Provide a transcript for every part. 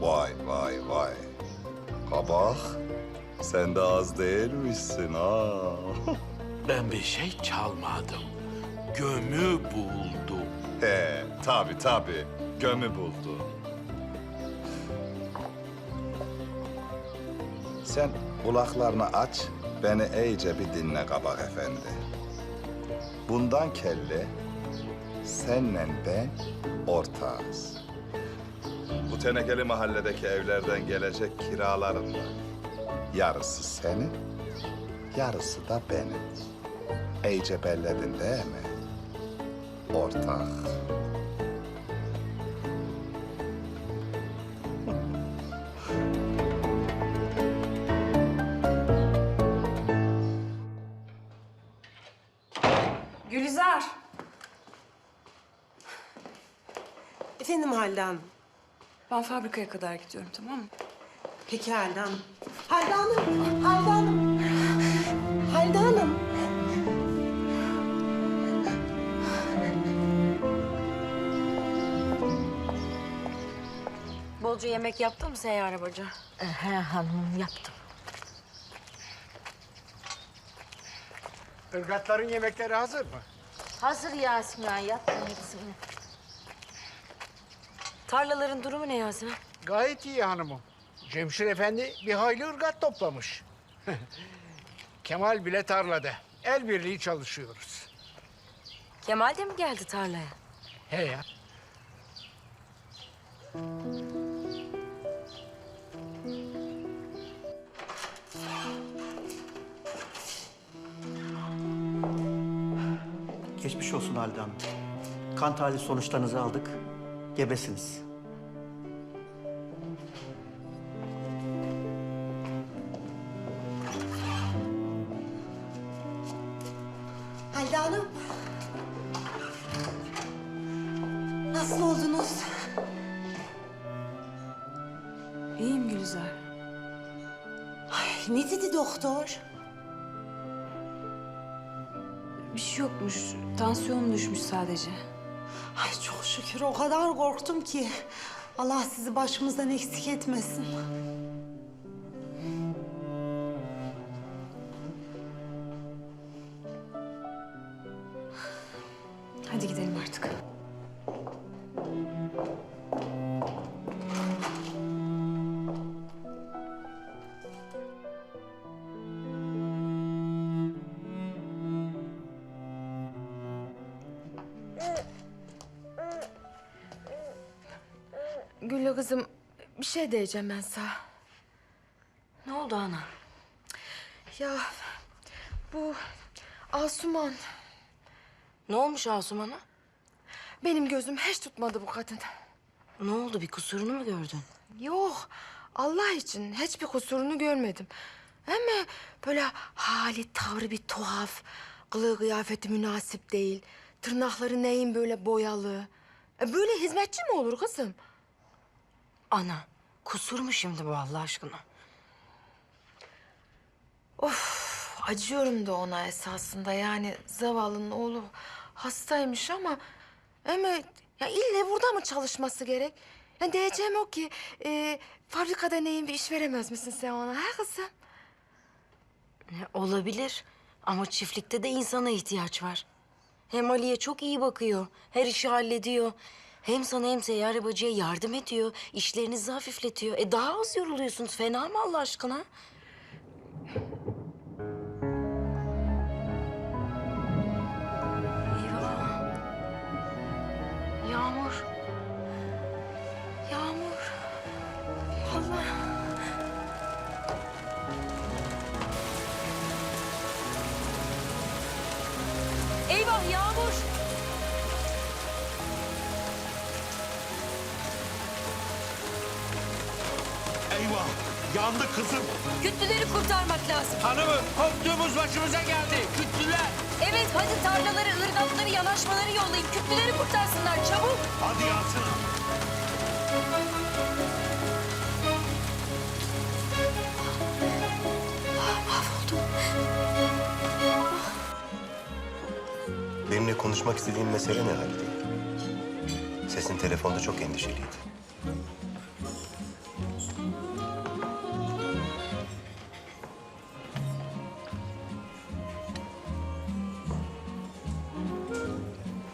Vay vay vay. Kabak, sen de az değilmişsin ha. Ben bir şey çalmadım. Gömü buldum. He, tabi tabi. Gömü buldu. Sen kulaklarını aç, beni iyice bir dinle Kabak Efendi. Bundan kelle, senle ben ortağız. Bu tenekeli mahalledeki evlerden gelecek kiraların da yarısı senin, yarısı da benim. İyice belledin değil mi? Ortak. Gülizar. Efendim Halide Hanım. Ben fabrikaya kadar gidiyorum tamam mı? Peki Halide Hanım. Halide Hanım. Halide Hanım. Halide Hanım. Bolca yemek yaptın mı Seyyar Hoca? He hanımım yaptım. Irgatların yemekleri hazır mı? Hazır Yasemin ya yaptım hepsini. Tarlaların durumu ne Yasemin? Gayet iyi hanımım. Cemşir Efendi bir hayli ırgat toplamış. Kemal bile tarlada. El birliği çalışıyoruz. Kemal de mi geldi tarlaya? He ya. Geçmiş olsun Halide Hanım. Kan tahlil sonuçlarınızı aldık. Gebesiniz. Halide Hanım. Nasıl oldunuz? İyiyim Gülizar. Ay, ne dedi doktor? Bir şey yokmuş. Tansiyonum düşmüş sadece. Ay çok şükür o kadar korktum ki. Allah sizi başımızdan eksik etmesin. Güllü kızım bir şey diyeceğim ben sana. Ne oldu ana? Ya bu Asuman Ne olmuş Asuman'a? benim gözüm hiç tutmadı bu kadın. Ne oldu bir kusurunu mu gördün? Yok Allah için hiçbir kusurunu görmedim. Ama böyle hali tavrı bir tuhaf. Kılığı kıyafeti münasip değil. Tırnakları neyin böyle boyalı. E böyle hizmetçi mi olur kızım? Ana kusur mu şimdi bu Allah aşkına? Acıyorum da ona esasında yani zavallının oğlu hastaymış ama ama ya ille burada mı çalışması gerek? Ya diyeceğim o ki e, fabrikada neyin bir iş veremez misin sen ona ha kızım? Ne, olabilir ama çiftlikte de insana ihtiyaç var. Hem Ali'ye çok iyi bakıyor. Her işi hallediyor. Hem sana hem Seyyar Bacı'ya yardım ediyor. İşlerinizi hafifletiyor. E daha az yoruluyorsunuz. Fena mı Allah aşkına? Eyvah! Yandı kızım. Kütlüleri kurtarmak lazım. Hanımım korktuğumuz başımıza geldi. Kütlüler. Evet hadi tarlaları, ırgatları, yanaşmaları yollayın. Kütlüleri kurtarsınlar çabuk. Hadi Yasin. Benimle konuşmak istediğin mesele ne Halide? Sesin telefonda çok endişeliydi.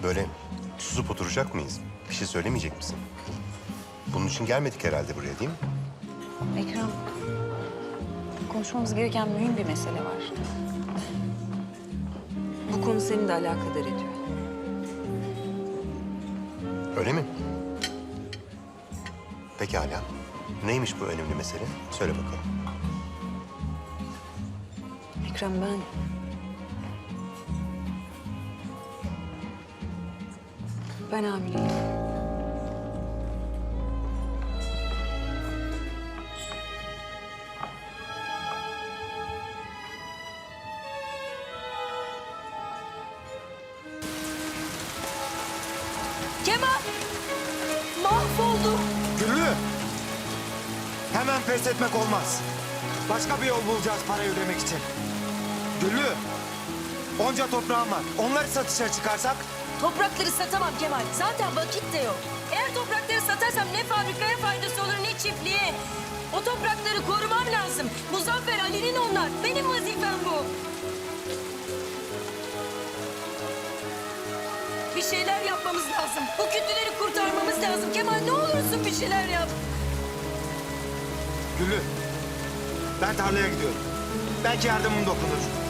Böyle susup oturacak mıyız? Bir şey söylemeyecek misin? Bunun için gelmedik herhalde buraya değil mi? Ekrem, konuşmamız gereken mühim bir mesele var. Bu konu seni de alakadar ediyor. Öyle mi? Pekala. Neymiş bu önemli mesele? Söyle bakalım. Ekrem ben... Ben hamileyim. Kemal! Güllü! Hemen pes etmek olmaz. Başka bir yol bulacağız parayı ödemek için. Güllü! Onca toprağım var. Onları satışa çıkarsak Toprakları satamam Kemal. Zaten vakit de yok. Eğer toprakları satarsam ne fabrikaya faydası olur ne çiftliğe. O toprakları korumam lazım. Muzaffer Ali'nin onlar. Benim vazifem bu. Bir şeyler yapmamız lazım. Bu kötüleri kurtarmamız lazım. Kemal ne olursun bir şeyler yap. Güllü, ben tarlaya gidiyorum. Belki yardımım dokunur.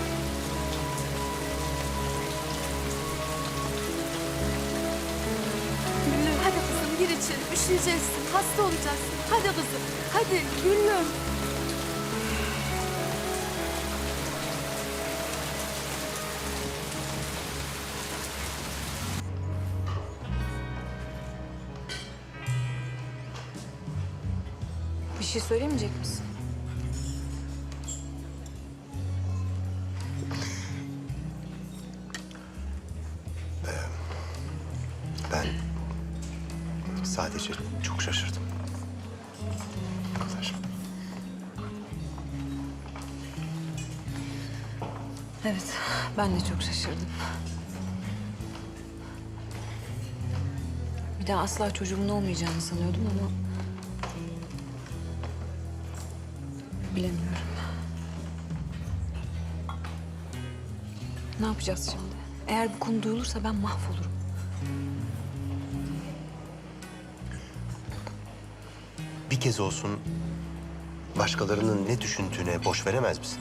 İçeri. Üşüyeceksin. Hasta olacaksın. Hadi kızım. Hadi Güllüm. Bir şey söylemeyecek misin? Ben sadece çok şaşırdım. Bu. Evet, ben de çok şaşırdım. Bir daha asla çocuğumun olmayacağını sanıyordum ama... Bilemiyorum. Ne yapacağız şimdi? Eğer bu konu duyulursa ben mahvolurum. Bir kez olsun başkalarının ne düşündüğüne boş veremez misin?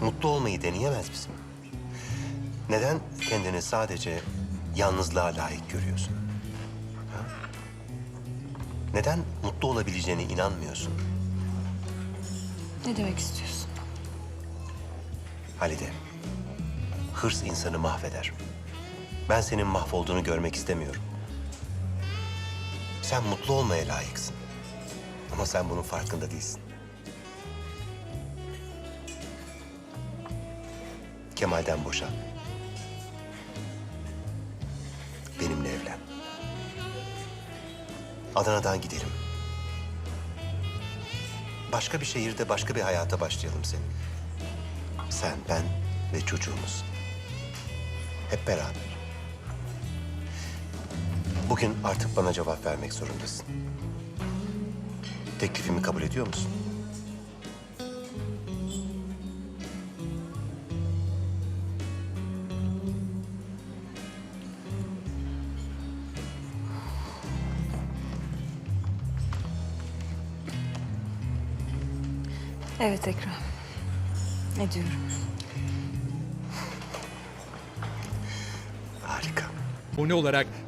Mutlu olmayı deneyemez misin? Neden kendini sadece yalnızlığa layık görüyorsun? Ha? Neden mutlu olabileceğine inanmıyorsun? Ne demek istiyorsun? Halide, hırs insanı mahveder. Ben senin mahvolduğunu görmek istemiyorum. Sen mutlu olmaya layıksın. Ama sen bunun farkında değilsin. Kemal'den boşan. Benimle evlen. Adana'dan gidelim. Başka bir şehirde başka bir hayata başlayalım senin. Sen, ben ve çocuğumuz. Hep beraber. Bugün artık bana cevap vermek zorundasın. Teklifimi kabul ediyor musun? Evet Ekrem. Ne diyorum? Harika. Abone olarak